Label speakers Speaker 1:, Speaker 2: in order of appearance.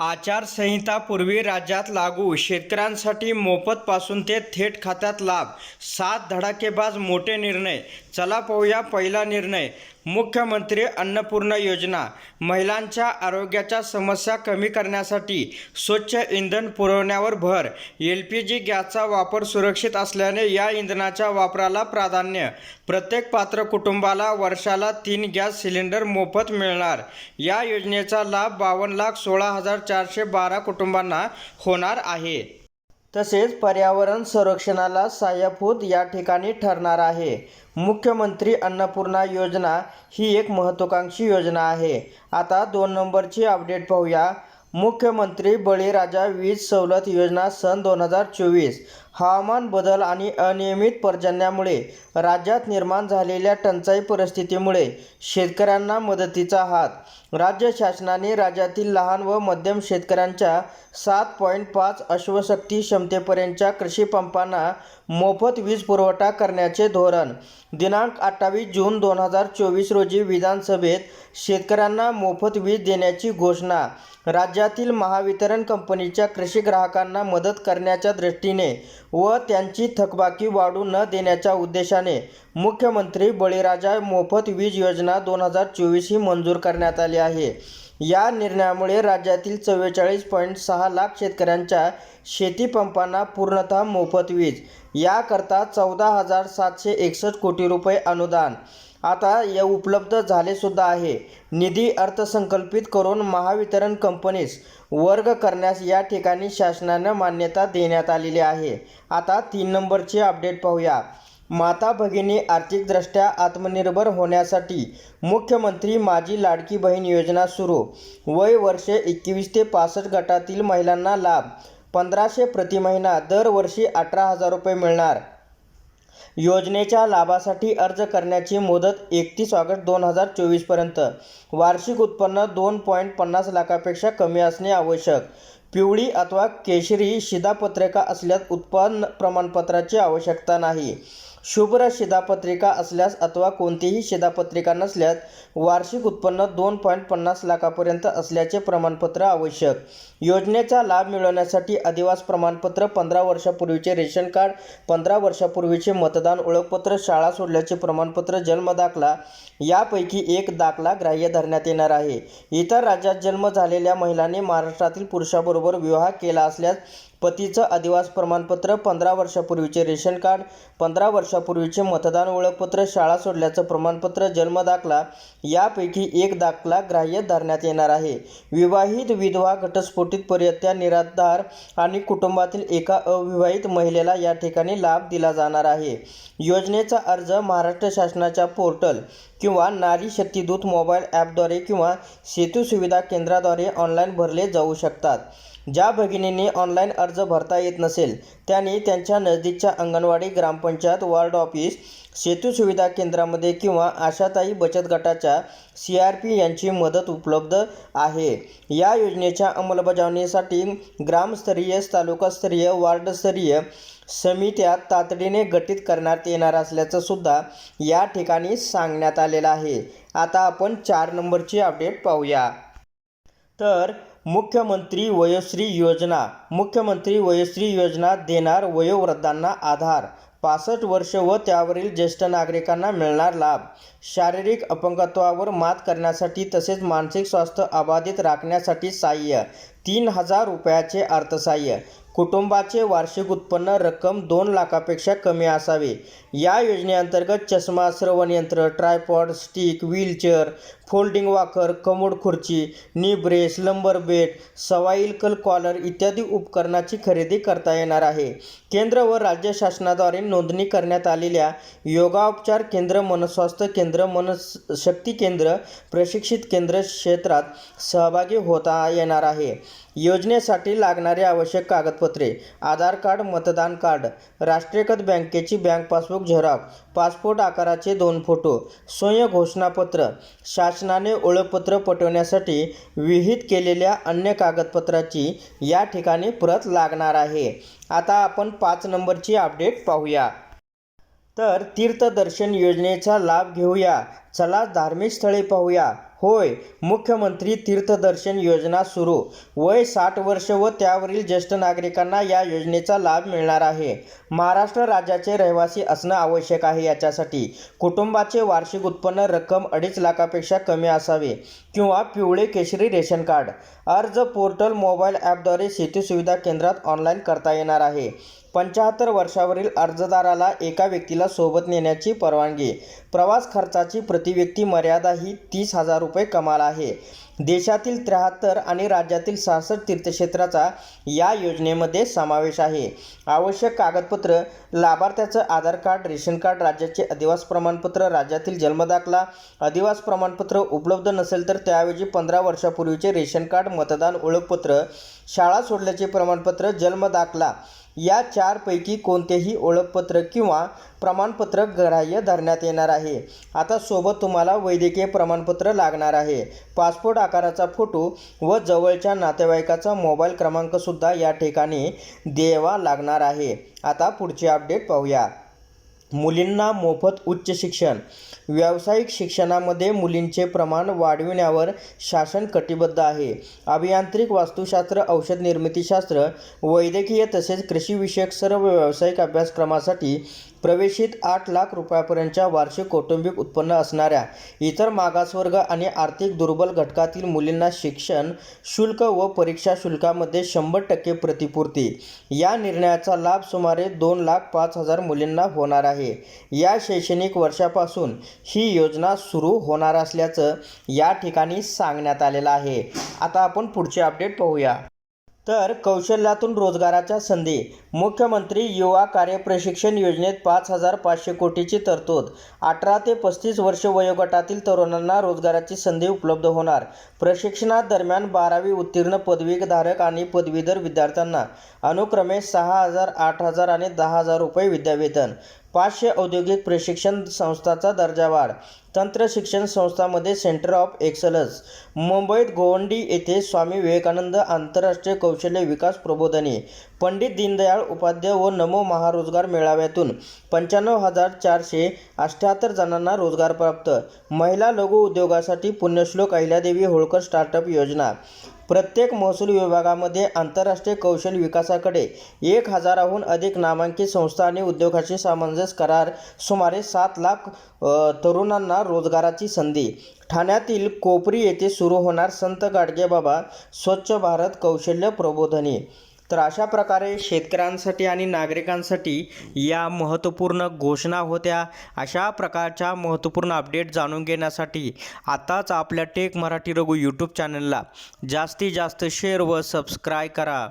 Speaker 1: आचारसंहिता पूर्वी राज्यात लागू शेतकऱ्यांसाठी मोफतपासून ते थेट खात्यात लाभ सात धडाकेबाज मोठे निर्णय चला पाहूया पहिला निर्णय. मुख्यमंत्री अन्नपूर्णा योजना महिलांच्या आरोग्याच्या समस्या कमी करण्यासाठी स्वच्छ इंधन पुरवण्यावर भर एल पी जी गॅसचा वापर सुरक्षित असल्याने या इंधनाच्या वापराला प्राधान्य प्रत्येक पात्र कुटुंबाला वर्षाला तीन गॅस सिलेंडर मोफत मिळणार. या योजनेचा लाभ बावन्न लाख सोळा हजार चारशे बारा कुटुंबांना होणार आहे. तसेच पर्यावरण संरक्षणाला सहाय्यभूत या ठिकाणी ठरणार आहे. मुख्यमंत्री अन्नपूर्णा योजना ही एक महत्त्वाकांक्षी योजना आहे. आता दोन नंबरची अपडेट पाहूया. मुख्यमंत्री बळीराजा वीज सवलत योजना सन दोन हजार चोवीस. हवामान बदल आणि अनियमित पर्जन्यामुळे राज्यात निर्माण झालेल्या टंचाई परिस्थितीमुळे शेतकऱ्यांना मदतीचा हात. राज्य शासनाने राज्यातील लहान व मध्यम शेतकऱ्यांच्या सात पॉईंट पाच अश्वशक्ती क्षमतेपर्यंतच्या कृषी पंपांना मोफत वीज पुरवठा करण्याचे धोरण. दिनांक अठ्ठावीस जून दोन हजार चोवीस रोजी विधानसभेत शेतकऱ्यांना मोफत वीज देण्याची घोषणा. राज्यातील महावितरण कंपनीच्या कृषी ग्राहकांना मदत करण्याच्या दृष्टीने व त्यांची थकबाकी वाढू न देण्याच्या उद्देशाने मुख्यमंत्री बळीराजा मोफत वीज योजना दोन हजार चोवीस ही मंजूर करण्यात आली आहे. या निर्णयामुळे राज्यातील चव्वेचाळीस पॉईंट सहा लाख शेतकऱ्यांच्या शेतीपंपांना पूर्णतः मोफत वीज याकरता चौदा हजार सातशे एकसष्ट कोटी रुपये अनुदान आता या उपलब्ध झालेसुद्धा आहे. निधी अर्थसंकल्पित करून महावितरण कंपनीस वर्ग करण्यास या ठिकाणी शासनानं मान्यता देण्यात आलेली आहे. आता तीन नंबरची अपडेट पाहूया. माता भगिनी आर्थिकदृष्ट्या आत्मनिर्भर होण्यासाठी मुख्यमंत्री माझी लाडकी बहीण योजना सुरू. वय वर्षे एकवीस ते पासष्ट गटातील महिलांना लाभ. पंधराशे प्रति महिना दरवर्षी अठरा हजार रुपये मिळणार. योजनेच्या लाभासाठी अर्ज करण्याची मुदत एकतीस ऑगस्ट दोन हजार चोवीसपर्यंत वार्षिक उत्पन्न दोन पॉईंट पन्नास लाखापेक्षा कमी असणे आवश्यक. पिवळी अथवा केशरी शिधापत्रिका असल्यास उत्पन्न प्रमाणपत्राची आवश्यकता नाही. शुभ्र शिधापत्रिका असल्यास अथवा कोणतीही शिधापत्रिका नसल्यास वार्षिक उत्पन्न दोन पॉईंट पन्नास लाखापर्यंत असल्याचे प्रमाणपत्र आवश्यक. योजनेचा लाभ मिळवण्यासाठी अधिवास प्रमाणपत्र पंधरा वर्षापूर्वीचे रेशन कार्ड पंधरा वर्षापूर्वीचे मतदान ओळखपत्र शाळा सोडल्याचे प्रमाणपत्र जन्मदाखला यापैकी एक दाखला ग्राह्य धरण्यात येणार आहे. इतर राज्यात जन्म झालेल्या महिलांनी महाराष्ट्रातील पुरुषाबरोबर विवाह केला असल्यास पतीचं अधिवास प्रमाणपत्र पंधरा वर्षापूर्वीचे रेशन कार्ड पंधरा वर्ष वर्षापूर्वीचे मतदान ओळखपत्र शाळा सोडल्याचं प्रमाणपत्र जन्मदाखला यापैकी एक दाखला ग्राह्य धरण्यात येणार आहे. विवाहित विधवा घटस्फोटित पर्यत्या निराधार आणि कुटुंबातील एका अविवाहित महिलेला या ठिकाणी लाभ दिला जाणार आहे. योजनेचा अर्ज महाराष्ट्र शासनाच्या पोर्टल किंवा नारी शक्तीदूत मोबाईल ॲपद्वारे किंवा सेतू सुविधा केंद्राद्वारे ऑनलाईन भरले जाऊ शकतात. ज्या भगिनींनी ऑनलाईन अर्ज भरता येत नसेल त्यांनी त्यांच्या नजदीकच्या अंगणवाडी ग्रामपंचायत वार्ड ऑफिस सेतू सुविधा केंद्रामध्ये किंवा आशाताई बचत गटाच्या सी आर पी यांची मदत उपलब्ध आहे. या योजनेच्या अंमलबजावणीसाठी ग्रामस्तरीय तालुकास्तरीय वार्डस्तरीय समित्या तातडीने गठीत करण्यात येणार असल्याचं सुद्धा या ठिकाणी सांगण्यात आलेलं आहे. आता आपण चार नंबरची अपडेट पाहूया. तर मुख्यमंत्री वयोश्री योजना मुख्यमंत्री वयोश्री योजना देणार वयोवृद्धांना आधार. पासष्ट वर्ष व त्यावरील ज्येष्ठ नागरिकांना मिळणार लाभ. शारीरिक अपंगत्वावर मात करण्यासाठी तसेच मानसिक स्वास्थ्य अबाधित राखण्यासाठी सहाय्य. तीन हजार रुपयाचे अर्थसहाय्य. कुटुंबाचे वार्षिक उत्पन्न रक्कम दोन लाखापेक्षा कमी असावे. या योजनेअंतर्गत चष्मा श्रवणयंत्र tripod stick wheelchair folding walker commode खुर्ची knee brace lumbar belt cervical collar इत्यादी उपकरणाची खरेदी करता येणार आहे. केंद्र व राज्य शासनाद्वारे नोंदणी करण्यात आलेल्या योगाउपचार केंद्र मनस्वास्थ्य केंद्र मनशक्ती केंद्र प्रशिक्षित केंद्र क्षेत्रात सहभागी होता येणार आहे. योजनेसाठी लागणारे आवश्यक कागदपत्रे आधार कार्ड मतदान कार्ड राष्ट्रीयकृत बँकेची बँक पासबुक झेरॉक्स पासपोर्ट आकाराचे दोन फोटो स्वयं घोषणापत्र शासनाने ओळखपत्र पटवण्यासाठी विहित केलेल्या अन्य कागदपत्राची या ठिकाणी प्रत लागणार आहे. आता आपण पाच नंबरची अपडेट पाहूया. तर तीर्थदर्शन योजनेचा लाभ घेऊया. चला धार्मिक स्थळे पाहूया. होय मुख्यमंत्री तीर्थदर्शन योजना सुरू. वय साठ वर्ष व त्यावरील ज्येष्ठ नागरिकांना या योजनेचा लाभ मिळणार आहे. महाराष्ट्र राज्याचे रहिवासी असणं आवश्यक आहे याच्यासाठी. कुटुंबाचे वार्षिक उत्पन्न रक्कम अडीच लाखापेक्षा कमी असावे किंवा पिवळे केशरी रेशन कार्ड. अर्ज पोर्टल मोबाईल ॲपद्वारे शेती सुविधा केंद्रात ऑनलाईन करता येणार आहे. पंच्याहत्तर वर्षावरील अर्जदाराला एका व्यक्तीला सोबत नेण्याची परवानगी. प्रवास खर्चाची प्रतिव्यक्ती मर्यादा ही तीस हजार रुपये कमाल आहे. देशातील त्र्याहत्तर आणि राज्यातील सहासष्ट तीर्थक्षेत्राचा या योजनेमध्ये समावेश आहे. आवश्यक कागदपत्र लाभार्थ्याचं आधार कार्ड रेशन कार्ड राज्याचे अधिवास प्रमाणपत्र राज्यातील जन्मदाखला अधिवास प्रमाणपत्र उपलब्ध नसेल तर त्याऐवजी पंधरा वर्षापूर्वीचे रेशन कार्ड मतदान ओळखपत्र शाळा सोडल्याचे प्रमाणपत्र जन्मदाखला या चारपैकी कोणतेही ओळखपत्र किंवा प्रमाणपत्र ग्राह्य धरण्यात येणार आहे. आता सोबत तुम्हाला वैद्यकीय प्रमाणपत्र लागणार आहे. पासपोर्ट आकाराचा फोटो व जवळच्या नातेवाईकाचा मोबाईल क्रमांकसुद्धा या ठिकाणी द्यावा लागणार आहे. आता पुढची अपडेट पाहूया. मुलींना मोफत उच्च शिक्षण. व्यावसायिक शिक्षणामध्ये मुलींचे प्रमाण वाढविण्यावर शासन कटिबद्ध आहे. अभियांत्रिक वास्तुशास्त्र औषध निर्मितीशास्त्र वैद्यकीय तसेच कृषीविषयक सर्व व्यावसायिक अभ्यासक्रमासाठी प्रवेशित आठ लाख रुपयापर्यंतच्या वार्षिक कौटुंबिक उत्पन्न असणाऱ्या इतर मागासवर्ग आणि आर्थिक दुर्बल घटकातील मुलींना शिक्षण शुल्क व परीक्षा शुल्कामध्ये शंभर टक्के प्रतिपूर्ती. या निर्णयाचा लाभ सुमारे दोन लाख पाच हजार मुलींना होणार आहे. या शैक्षणिक वर्षापासून ही योजना सुरू होणार असल्याचं या ठिकाणी सांगण्यात आलेलं आहे. आता आपण पुढचे अपडेट पाहूया. तर कौशल्यातून रोजगाराच्या संधी. मुख्यमंत्री युवा कार्यप्रशिक्षण योजनेत पाच हजार पाचशे कोटीची तरतूद. अठरा ते पस्तीस वर्ष वयोगटातील तरुणांना रोजगाराची संधी उपलब्ध होणार. प्रशिक्षणादरम्यान बारावी उत्तीर्ण पदवीधारक आणि पदवीधर विद्यार्थ्यांना अनुक्रमे सहा हजार आठ हजार आणि दहा हजार रुपये विद्यावेतन. पाचशे औद्योगिक प्रशिक्षण संस्थाचा दर्जा वाढ. तंत्र शिक्षण संस्थामध्ये सेंटर ऑफ एक्सलन्स मुंबईत गोवंडी येथे स्वामी विवेकानंद आंतरराष्ट्रीय कौशल्य विकास प्रबोधने पंडित दीनदयाळ उपाध्याय व नमो महारोजगार मेळाव्यातून पंच्याण्णव हजार चारशे अठ्ठ्याहत्तर जणांना रोजगार प्राप्त. महिला लघु उद्योगासाठी पुण्यश्लोक अहिल्यादेवी होळकर स्टार्टअप योजना. प्रत्येक महसूल विभागामध्ये आंतरराष्ट्रीय कौशल्य विकासाकडे एक हजाराहून अधिक नामांकित संस्था आणि उद्योगाशी सामंजस्य करार सुमारे सात लाख तरुणांना रोजगाराची संधी. ठाण्यातील कोपरी येथे सुरू होणार संत गाडगेबाबा स्वच्छ भारत कौशल्य प्रबोधनी. तर अशा प्रकारे शेतकऱ्यांसाठी आणि नागरिकांसाठी या महत्त्वपूर्ण घोषणा होत्या. अशा प्रकारच्या महत्त्वपूर्ण अपडेट जाणून घेण्यासाठी आताच आपल्या टेक मराठी रघु यूट्यूब चॅनलला जास्तीत जास्त शेअर व सबस्क्राईब करा.